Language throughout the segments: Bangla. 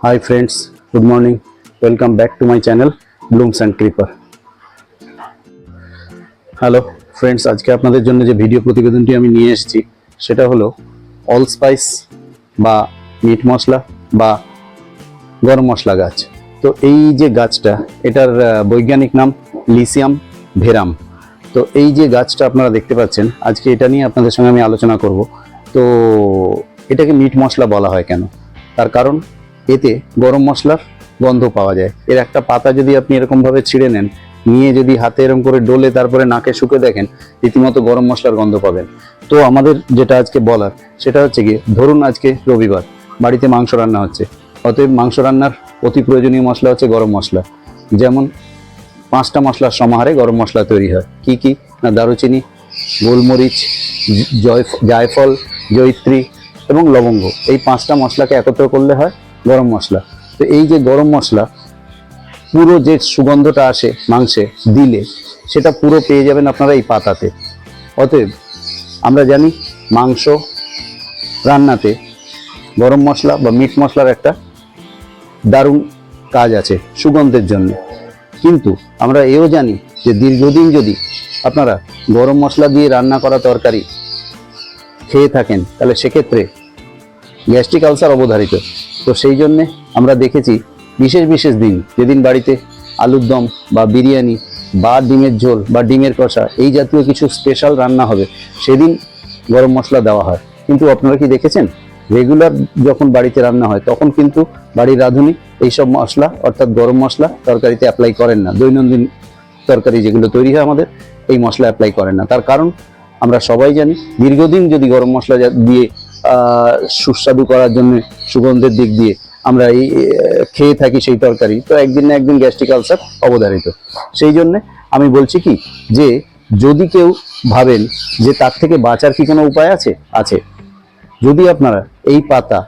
Hi friends, good morning. Welcome back to my channel Blooms and Creeper. Hello friends আজকে আপনাদের জন্য যে ভিডিও প্রতিবেদনটি আমি নিয়ে এসেছি সেটা হলো অল স্পাইস বা মিট মশলা বা গরম মশলা গাছ তো এই যে গাছটা এটার বৈজ্ঞানিক নাম লিসিয়াম ভেরাম তো এই যে গাছটা আপনারা দেখতে পাচ্ছেন আজকে এটা নিয়ে আপনাদের সঙ্গে আমি আলোচনা করব তো এটাকে মিট মশলা বলা হয় কেন তার কারণ এতে গরম মশলার গন্ধ পাওয়া যায়। এর একটা পাতা যদি আপনি এরকমভাবে ছিঁড়ে নেন, নিয়ে যদি হাতে এরকম করে ডোলে তারপরে নাকে শুকে দেখেন, রীতিমতো গরম মশলার গন্ধ পাবেন। তো আমাদের যেটা আজকে বলার, সেটা হচ্ছে কি ধরুন আজকে রবিবার, বাড়িতে মাংস রান্না হচ্ছে। অতএব মাংস রান্নার অতি প্রয়োজনীয় মশলা হচ্ছে গরম মশলা। যেমন পাঁচটা মশলার সমাহারে গরম মশলা তৈরি হয়। কি কি? না, দারুচিনি, গোলমরিচ জয় জায়ফল, জয়িত্রী এবং লবঙ্গ। এই পাঁচটা মশলাকে একত্র করলে হয় গরম মশলা। তো এই যে গরম মশলা, পুরো যে সুগন্ধটা আসে মাংসে, দিলে, সেটা পুরো পেয়ে যাবেন আপনারা এই পাতাতে। অতএব, আমরা জানি মাংস রান্নাতে গরম মশলা বা মিট মশলার একটা দারুণ কাজ আছে সুগন্ধের জন্য। কিন্তু আমরা এও জানি যে দীর্ঘদিন যদি আপনারা গরম মশলা দিয়ে রান্না করা তরকারি খেয়ে থাকেন, তাহলে সেক্ষেত্রে গ্যাস্ট্রিক আলসার অবধারিত। তো সেই জন্যে আমরা দেখেছি বিশেষ বিশেষ দিন, যেদিন বাড়িতে আলুর দম বা বিরিয়ানি বা ডিমের ঝোল বা ডিমের কষা, এই জাতীয় কিছু স্পেশাল রান্না হবে, সেদিন গরম মশলা দেওয়া হয়। কিন্তু আপনারা কি দেখেছেন? রেগুলার যখন বাড়িতে রান্না হয়, তখন কিন্তু বাড়ির রাঁধুনি এইসব মশলা, অর্থাৎ গরম মশলা তরকারিতে অ্যাপ্লাই করেন না। দৈনন্দিন তরকারি যেগুলো তৈরি হয় আমাদের, এই মশলা অ্যাপ্লাই করেন না। তার কারণ আমরা সবাই জানি, দীর্ঘদিন যদি গরম মশলা দিয়ে সুস্বাদু করার জন্য সুগন্ধের দিক দিয়ে আমরা এই খেয়ে থাকি সেই তরকারি। তো একদিন না একদিন গ্যাস্ট্রিক আলসার অবধারিত। সেই জন্য আমি বলছি কি, যে যদি কেউ ভাবেন যে তার থেকে বাঁচার কি কোনো উপায় আছে? আছে। যদি আপনারা এই পাতা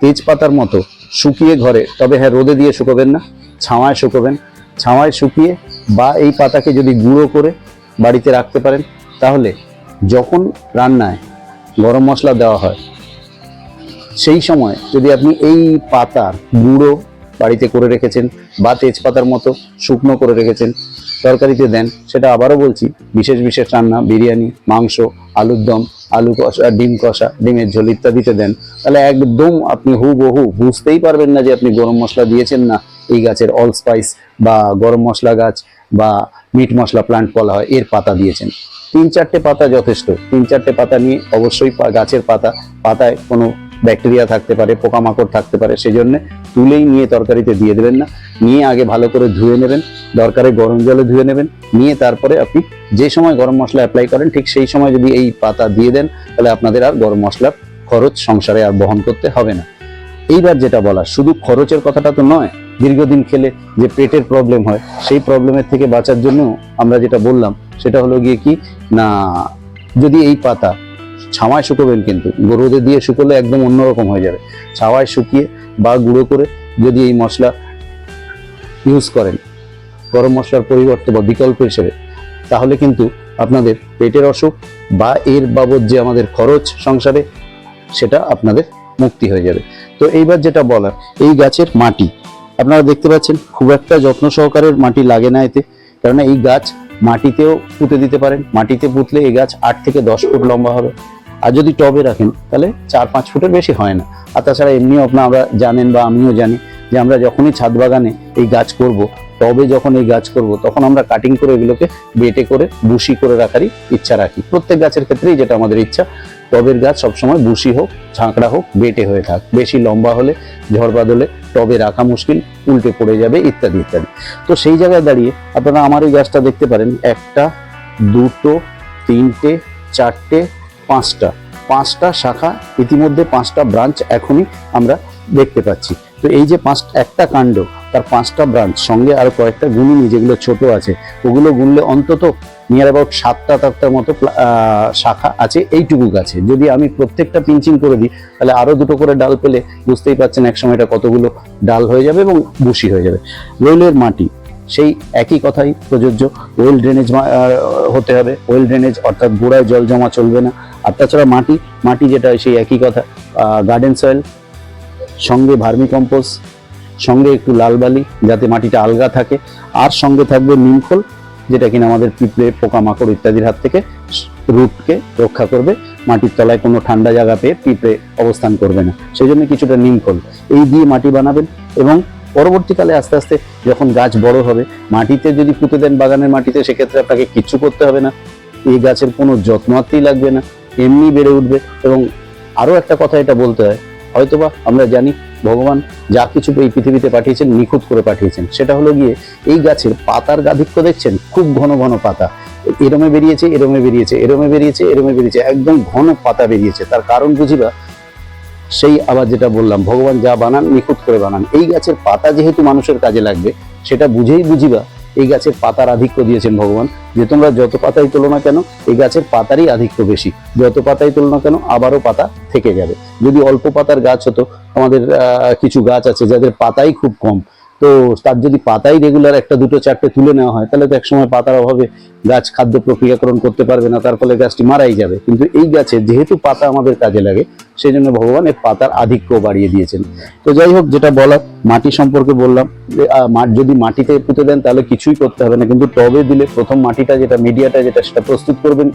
তেজপাতার মতো শুকিয়ে ঘরে, তবে হ্যাঁ রোদে দিয়ে শুকোবেন না, ছাওয়ায় শুকোবেন, ছাওয়ায় শুকিয়ে বা এই পাতাকে যদি গুঁড়ো করে বাড়িতে রাখতে পারেন, তাহলে যখন রান্নায় গরম মশলা দেওয়া হয়। সেই সময় যদি আপনি এই পাতার গুঁড়ো বাড়িতে করে রেখেছেন বা তেজপাতার মতো শুকনো করে রেখেছেন, তরকারিতে দেন, সেটা আবারও বলছি, বিশেষ বিশেষ রান্না, বিরিয়ানি, মাংস, আলুর দম, আলু কষা, ডিম কষা, ডিমের ঝোল ইত্যাদিতে দেন, তাহলে একদম আপনি হু হুবহু বুঝতেই পারবেন না যে আপনি গরম মশলা দিয়েছেন না। এই গাছের অল স্পাইস বা গরম মশলা গাছ বা মিট মশলা প্লান্ট বলা হয়, এর পাতা দিয়েছেন। তিন চারটে পাতা যথেষ্ট। তিন চারটে পাতা নিয়ে অবশ্যই গাছের পাতা, পাতায় কোনো ব্যাকটেরিয়া থাকতে পারে, পোকামাকড় থাকতে পারে, সেজন্য তুলেই নিয়ে তরকারিতে দিয়ে দেবেন না। নিয়ে আগে ভালো করে ধুয়ে নেবেন, দরকারে গরম জলে ধুয়ে নেবেন, নিয়ে তারপরে আপনি যে সময় গরম মশলা অ্যাপ্লাই করেন, ঠিক সেই সময় যদি এই পাতা দিয়ে দেন, তাহলে আপনাদের আর গরম মশলার খরচ সংসারে আর বহন করতে হবে না। এইবার যেটা বলা শুধু খরচের কথাটা তো নয়, দীর্ঘদিন খেলে যে পেটের প্রবলেম হয়, সেই প্রবলেমের থেকে বাঁচার জন্য আমরা যেটা বললাম সেটা হলো গিয়ে কি? না, যদি এই পাতা ছাওয়ায় শুকোবেন কিন্তু রোদে দিয়ে শুকোলে একদম অন্যরকম হয়ে যাবে। ছাওয়ায় শুকিয়ে বা গুঁড়ো করে যদি এই মশলা ইউজ করেন, গরম মশলার পরিবর্তে বা বিকল্প হিসেবে, তাহলে কিন্তু আপনাদের পেটের অসুখ বা এর বাবদ যে আমাদের খরচ সংসারে, সেটা আপনাদের মুক্তি হয়ে যাবে। তো এইবার যেটা বলার, এই গাছের মাটি, আপনারা দেখতে পাচ্ছেন খুব একটা যত্ন সহকারের মাটি লাগে না এতে, কেননা এই গাছ মাটিতেও পুঁতে দিতে পারেন। মাটিতে পুঁতলে এই গাছ আট থেকে দশ ফুট লম্বা হবে। আর যদি টবে রাখেন, তাহলে চার পাঁচ ফুটের বেশি হয় না। আর তাছাড়া এমনিও আপনারা জানেন বা আমিও জানি যে আমরা যখনই ছাদ বাগানে এই গাছ করব, টবে যখন এই গাছ করব, তখন আমরা কাটিং করে এগুলোকে বেটে করে বুশি করে রাখারই ইচ্ছা রাখি। প্রত্যেক গাছের ক্ষেত্রেই যেটা আমাদের ইচ্ছা, টবের গাছ সবসময় বুশি হোক, ঝাঁকড়া হোক, বেটে হয়ে থাক। বেশি লম্বা হলে, ঝড় বাদলে টবে রাখা মুশকিল, উল্টে পড়ে যাবে ইত্যাদি ইত্যাদি। তো সেই জায়গায় দাঁড়িয়ে আপনারা আমার এই গাছটা দেখতে পারেন, একটা, দুটো, তিনটে, চারটে, পাঁচটা। পাঁচটা শাখা, ইতিমধ্যে পাঁচটা ব্রাঞ্চ এখনই আমরা দেখতে পাচ্ছি। তো এই যে পাঁচ, একটা কাণ্ড তার পাঁচটা ব্রাঞ্চ সঙ্গে আর কয়েকটা গুণিনি যেগুলো ছোট আছে, ওগুলো গুনলে অন্তত নিয়ার অ্যাবাউট সাতটা তারটার মতো শাখা আছে এইটুকু গাছে। যদি আমি প্রত্যেকটা পিঞ্চিং করে দিই, তাহলে আরও দুটো করে ডাল পেলে বুঝতেই পারছেন এক সময় এটা কতগুলো ডাল হয়ে যাবে এবং বুশি হয়ে যাবে। রোলের মাটি, সেই একই কথাই প্রযোজ্য। ওয়েল ড্রেনেজ হতে হবে। ওয়েল ড্রেনেজ অর্থাৎ গোড়ায় জল জমা চলবে না। আর তাছাড়া মাটি মাটি যেটা সেই একই কথা গার্ডেন সয়েল সঙ্গে ভার্মি কম্পোজ সঙ্গে একটু লাল বালি, যাতে মাটিটা আলগা থাকে। আর সঙ্গে থাকবে নিমখোল যেটা কিনা আমাদের পিঁপড়ে, পোকামাকড় ইত্যাদির হাত থেকে রুটকে রক্ষা করবে। মাটির তলায় কোনো ঠান্ডা জায়গা পেয়ে পিঁপড়ে অবস্থান করবে না। সেই জন্য কিছুটা নিমখোল এই দিয়ে মাটি বানাবেন এবং পরবর্তীকালে আস্তে আস্তে যখন গাছ বড় হবে, মাটিতে যদি পুঁতে দেন বাগানের মাটিতে, সেক্ষেত্রে আপনাকে কিচ্ছু করতে হবে না। এই গাছের কোনো যত্নআত্তি লাগবে না। এমনি বেড়ে উঠবে। এবং আরও একটা কথা এটা বলতে হয় হয়তোবা আমরা জানি ভগবান যা কিছু এই পৃথিবীতে পাঠিয়েছেন, নিখুঁত করে পাঠিয়েছেন। সেটা হলো গিয়ে এই গাছের পাতার গাধিক্য দেখছেন? খুব ঘন ঘন পাতা। এরমে বেরিয়েছে এরমে বেরিয়েছে এরমে বেরিয়েছে এরমে বেরিয়েছে। একদম ঘন পাতা বেরিয়েছে। তার কারণ বুঝিবা, সেই আবার যেটা বললাম, ভগবান যা বানান, নিখুঁত করে বানান। এই গাছের পাতা যেহেতু মানুষের কাজে লাগবে, সেটা বুঝেই বুঝিবা এই গাছের পাতার আধিক্য দিয়েছেন ভগবান। যে তোমরা যত পাতাই তোলো না কেন, এই গাছের পাতারই আধিক্য বেশি। যত পাতাই তোলো না কেন, আবারও পাতা থেকে যাবে। যদি অল্প পাতার গাছ হতো, আমাদের কিছু গাছ আছে যাদের পাতাই খুব কম। তো তার যদি পাতাই রেগুলার একটা দুটো চারটে তুলে নেওয়া হয় তাহলে তো একসময় পাতার অভাবে গাছ খাদ্য প্রক্রিয়াকরণ করতে পারবে না তার ফলে গাছটি মারাই যাবে। কিন্তু এই গাছে যেহেতু পাতা আমাদের কাজে লাগে সেই জন্য ভগবান এর পাতার আধিক্য বাড়িয়ে দিয়েছেন। তো যাই হোক যেটা বলার মাটি সম্পর্কে বললাম যে, আহ, মা- যদি মাটিতে পুঁতে দেন তাহলে কিছুই করতে হবে না। কিন্তু টবে দিলে প্রথম মাটিটা যেটা মিডিয়াটা যেটা সেটা প্রস্তুত করবেন।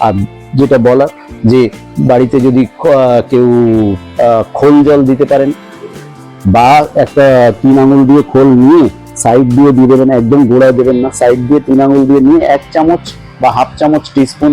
আর যেটা বলার যে বাড়িতে যদি কেউ খোল জল দিতে পারেন বা একটা তিন আঙুল দিয়ে খোল নিয়ে সাইড দিয়ে দিয়ে দেবেন, একদম গোড়ায় দেবেন না। সাইড দিয়ে তিন আঙুল দিয়ে নিয়ে এক চামচ বা হাফ চামচ টিস্পুন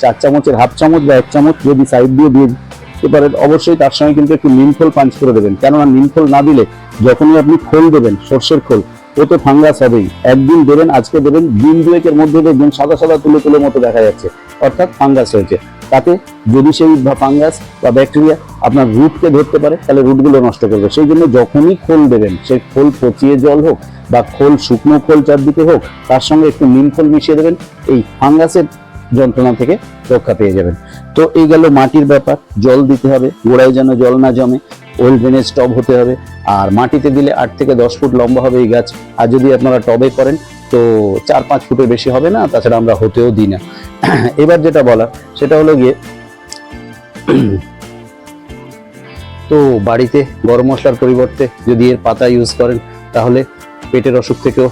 চার চামচের হাফ চামচ বা এক চামচ যদি সাইড দিয়ে দিয়ে দিতে পারেন অবশ্যই তার সঙ্গে কিন্তু একটু নিমখোল পাঞ্চ করে দেবেন। কেননা নিমখোল না দিলে যখনই আপনি খোল দেবেন, সর্ষের খোল ও তো ফাঙ্গাস হবেই। একদিন দেবেন, আজকে দেবেন, দিন দুয়েকের মধ্যে দেখবেন সাদা সাদা তুলে তুলে মতো দেখা যাচ্ছে, অর্থাৎ ফাঙ্গাস হয়েছে। তাতে যদি সেই ফাঙ্গাস বা ব্যাকটেরিয়া আপনার রুটকে ধরতে পারে, তাহলে রুটগুলো নষ্ট করবে সেই জন্য যখনই খোল দেবেন, সে খোল পচিয়ে জল হোক বা খোল, শুকনো খোল চারদিকে হোক, তার সঙ্গে একটু নিম খোল মিশিয়ে দেবেন, এই ফাঙ্গাসের যন্ত্রণা থেকে রক্ষা পেয়ে যাবেন। তো এই গেল মাটির ব্যাপার, জল দিতে হবে, গোড়ায় যেন জল না জমে। ওয়েল ড্রেনেজ টব হতে হবে, আর মাটিতে দিলে আট থেকে দশ ফুট লম্বা হবে এই গাছ। আর যদি আপনারা টবে করেন, তো চার পাঁচ ফুটের বেশি হবে না, তাছাড়া আমরা হতেও দিই না। এবার যেটা বলা সেটা হলো গিয়ে, তো বাড়িতে গরম মশলার পরিবর্তে যদি এর পাতা ইউজ করেন, তাহলে পেটের অসুখ থেকেও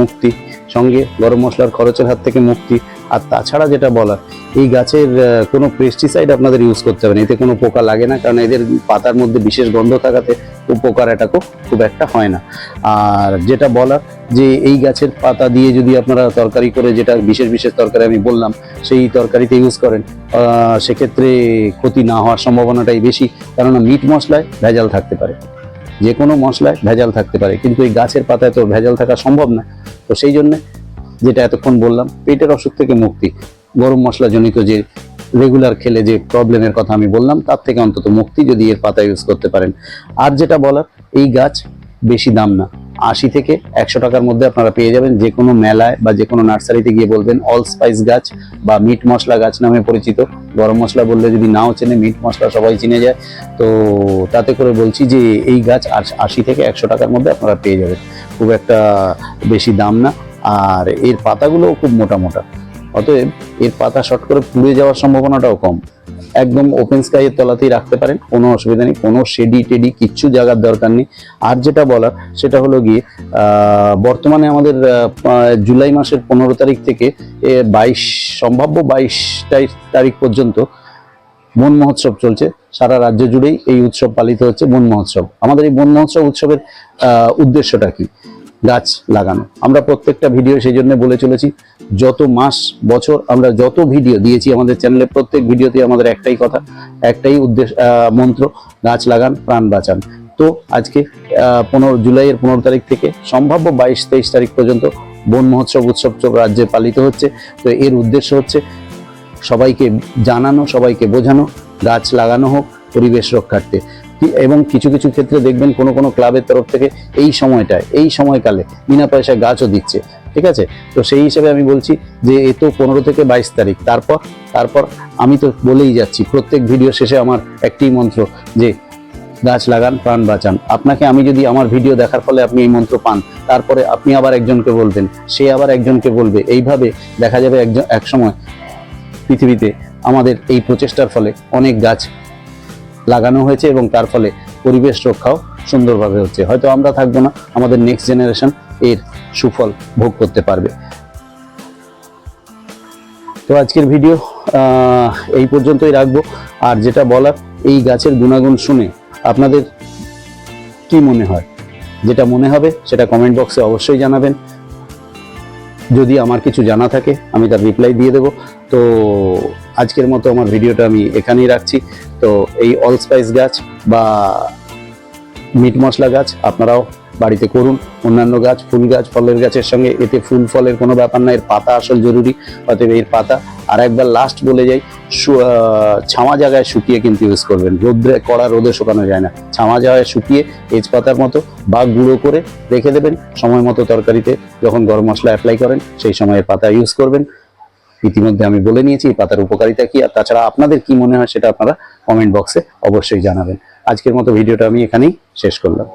মুক্তি, সঙ্গে গরম মশলার খরচের হাত থেকে মুক্তি আর তাছাড়া যেটা বলার, এই গাছের কোনো পেস্টিসাইড আপনাদের ইউজ করতে হবে না। এতে কোনো পোকা লাগে না, কারণ এদের পাতার মধ্যে বিশেষ গন্ধ থাকাতে উপকার এটাকেও খুব একটা হয় না। আর যেটা বলার, যে এই গাছের পাতা দিয়ে যদি আপনারা তরকারি করে, যেটা বিশেষ বিশেষ তরকারি আমি বললাম, সেই তরকারিতে ইউজ করেন সেক্ষেত্রে ক্ষতি না হওয়ার সম্ভাবনাটাই বেশি, কেননা মিট মশলায় ভেজাল থাকতে পারে। যে কোনো মশলায় ভেজাল থাকতে পারে, কিন্তু এই গাছের পাতায় তো ভেজাল থাকা সম্ভব না। তো সেই জন্য যেটা এতক্ষণ বললাম, পেটের অসুখ থেকে মুক্তি। গরম মশলা জনিত যে রেগুলার খেলে যে প্রবলেমের কথা আমি বললাম, তার থেকে অন্তত মুক্তি যদি এর পাতা ইউজ করতে পারেন। আর যেটা বলার, এই গাছ বেশি দাম না। আশি থেকে একশো টাকার মধ্যে আপনারা পেয়ে যাবেন। যে কোনো মেলায় বা যে কোনো নার্সারিতে গিয়ে বলবেন অল স্পাইস গাছ বা মিট মশলা গাছ নামে পরিচিত। গরম মশলা বললে যদি নাও চেনে মিট মশলা সবাই চিনে যায়। তো তাতে করে বলছি যে, এই গাছ আশি থেকে একশো টাকার মধ্যে আপনারা পেয়ে যাবেন। খুব একটা বেশি দাম না। আর এর পাতাগুলোও খুব মোটা মোটা। অতএব এর পাতা শর্ট করে পুড়ে যাওয়ার সম্ভাবনাটাও কম। একদম ওপেন স্কাইয়ের তলাতেই রাখতে পারেন, কোনো অসুবিধা নেই, কোনো শেডি টেডি কিচ্ছু জায়গার দরকার নেই। আর যেটা বলার, সেটা হলো গিয়ে বর্তমানে আমাদের জুলাই মাসের পনেরো তারিখ থেকে বাইশ, সম্ভাব্য বাইশ তারিখ পর্যন্ত বন মহোৎসব চলছে। সারা রাজ্য জুড়েই এই উৎসব পালিত হচ্ছে বন মহোৎসব। আমাদের এই বন মহোৎসব উৎসবের উদ্দেশ্যটা কি? গাছ লাগানো। আমরা প্রত্যেকটা ভিডিও সেই জন্য বলে চলেছি, যত মাস, বছর আমরা যত ভিডিও দিয়েছি আমাদের চ্যানেলে প্রত্যেক ভিডিওতে আমাদের একটাই কথা, একটাই উদ্দেশ্য মন্ত্র, গাছ লাগান, প্রাণ বাঁচান। তো আজকে পনেরো, জুলাইয়ের পনেরো তারিখ থেকে, সম্ভাব্য বাইশ, তেইশ তারিখ পর্যন্ত বন মহোৎসব, উৎসব রাজ্যে পালিত হচ্ছে। তো এর উদ্দেশ্য হচ্ছে সবাইকে জানানো, সবাইকে বোঝানো, গাছ লাগানো হোক, পরিবেশ রক্ষার্থে। এবং কিছু কিছু ক্ষেত্রে দেখবেন কোনো কোনো ক্লাবের তরফ থেকে এই সময়টায় এই সময়কালে বিনা পয়সায় গাছও দিচ্ছে, ঠিক আছে? তো সেই হিসেবে আমি বলছি যে এ তো পনেরো থেকে বাইশ তারিখ, তারপর তারপর আমি তো বলেই যাচ্ছি, প্রত্যেক ভিডিও শেষে আমার একটি মন্ত্র যে গাছ লাগান, প্রাণ বাঁচান। আপনাকে আমি যদি আমার ভিডিও দেখার ফলে আপনি এই মন্ত্র পান, তারপরে আপনি আবার একজনকে বলবেন, সে আবার একজনকে বলবে, এইভাবে দেখা যাবে একজন একসময় পৃথিবীতে আমাদের এই প্রচেষ্টার ফলে অনেক গাছ লাগানো হয়েছে এবং তার ফলে পরিবেশ রক্ষাও সুন্দরভাবে হচ্ছে। হয়তো আমরা থাকব না, আমাদের নেক্সট জেনারেশন এর সুফল ভোগ করতে পারবে। তো আজকের ভিডিও এই পর্যন্তই রাখব। আর যেটা বলার, এই গাছের গুণাগুণ শুনে আপনাদের কি মনে হয়? যেটা মনে হবে, সেটা কমেন্ট বক্সে অবশ্যই জানাবেন। যদি আমার কিছু জানা থাকে, আমি তার রিপ্লাই দিয়ে দেবো। তো আজকের মতো আমার ভিডিওটা আমি এখানেই রাখছি। তো এই অল স্পাইস গাছ বা মিট মশলা গাছ আপনারাও বাড়িতে করুন। অন্যান্য গাছ, ফুল গাছ, ফলের গাছের সঙ্গে এতে ফুল ফলের কোনো ব্যাপার না, এর পাতা আসল জরুরি, অতএব এর পাতা। আর একবার লাস্ট বলে যাই ছামা জায়গায় শুকিয়ে কিন্তু ইউজ করবেন। রোদ্রে কড়া রোদে শুকানো যায় না। ছামা জায়গায় শুকিয়ে তেজপাতার মতো বা গুঁড়ো করে রেখে দেবেন। সময় মতো তরকারিতে যখন গরম মশলা অ্যাপ্লাই করেন, সেই সময় এর পাতা ইউজ করবেন। ইতিমধ্যে আমি বলে নিয়েছি, এই পাতার উপকারিতা কি, আর তাছাড়া আপনাদের কি মনে হয় সেটা আপনারা কমেন্ট বক্সে অবশ্যই জানাবেন। আজকের মতো ভিডিওটা আমি এখানেই শেষ করলাম।